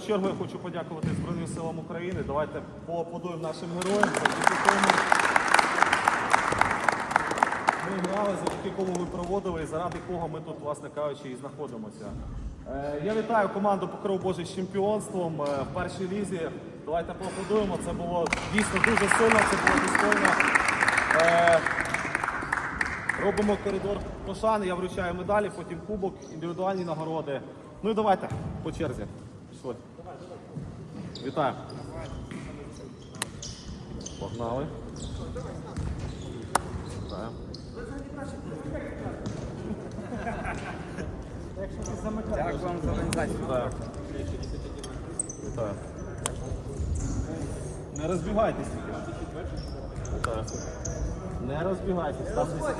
Чергу я хочу подякувати Збройним силам України. Давайте поаплодуємо нашим героям. Ми грали, завдяки кому ми проводили і заради кого ми тут, власне кажучи, і знаходимося. Е, Я вітаю команду Покров Божий з чемпіонством е, в першій лізі. Давайте поаплодуємо. Це було дійсно дуже сильно, це було достойно. Е, Робимо коридор пошани, я вручаю медалі, потім кубок, індивідуальні нагороди. Ну і давайте по черзі. Пішли. Вітаю. Погнали. Вітаю. Дякую вам за організацію. Вітаю. Вітаю. Не розбігайтесь. Вітаю. Не розбігайтесь.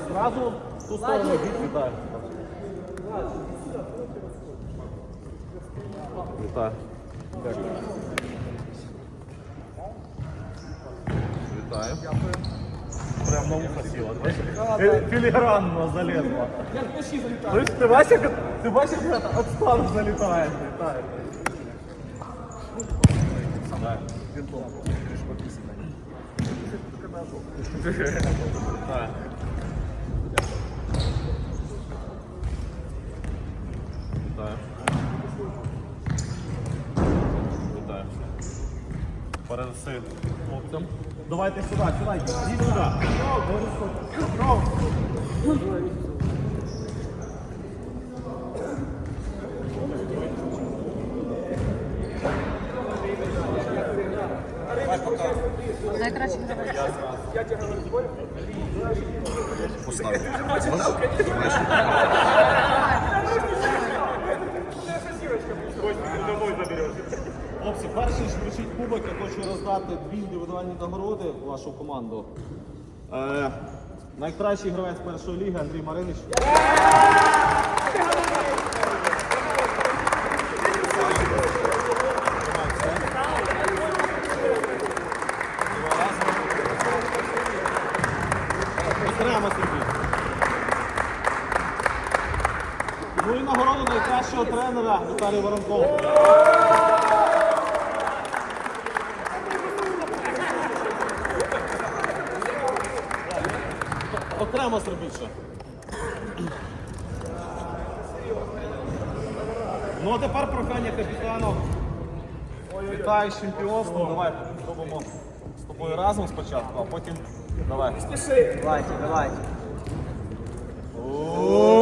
Зразу в ту сторону. Вітаю. Вітаю. Дякую. Вітаю. Прям на ухо сіла. бачиш? Філігранно залезла. Слышь, ти бачиш, як ти бачиш, як от стану залітає. Вітаю. Так. Так. Передаси хлопцям. Давайте сюди, сюди, сюди. Найкраще гравець. Хлопці, перший ж вручить кубок, я хочу роздати дві індивідуальні нагороди в вашу команду. Е, найкращий гравець першої ліги Андрій Маринич. Ну і нагороду найкращого тренера Віталій Воронков. Окремо зробіть ще. Ну а тепер прохання капітану. Вітаю з чемпіонством. Давай зробимо з тобою разом спочатку, а потім давай. Давайте, давайте. О,